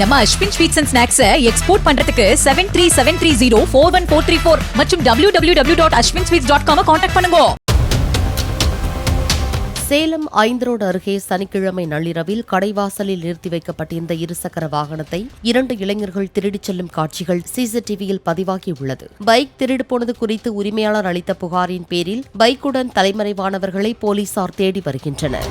நம்ம Ashwin sweets and snacks export பண்றதுக்கு seven three seven three zero four one four three four மற்றும் W W W dot Ashwin sweets dot com contact பண்ணுங்க. சேலம் ஐந்தரோடு அருகே சனிக்கிழமை நள்ளிரவில் கடைவாசலில் நிறுத்தி வைக்கப்பட்டிருந்த இருசக்கர வாகனத்தை இரண்டு இளைஞர்கள் திருடிச் செல்லும் காட்சிகள் சிசிடிவியில் பதிவாகியுள்ளது. பைக் திருடு போனது குறித்து உரிமையாளர் அளித்த புகாரின் பேரில் பைக்குடன் தலைமறைவானவர்களை போலீசார் தேடி வருகின்றனர்.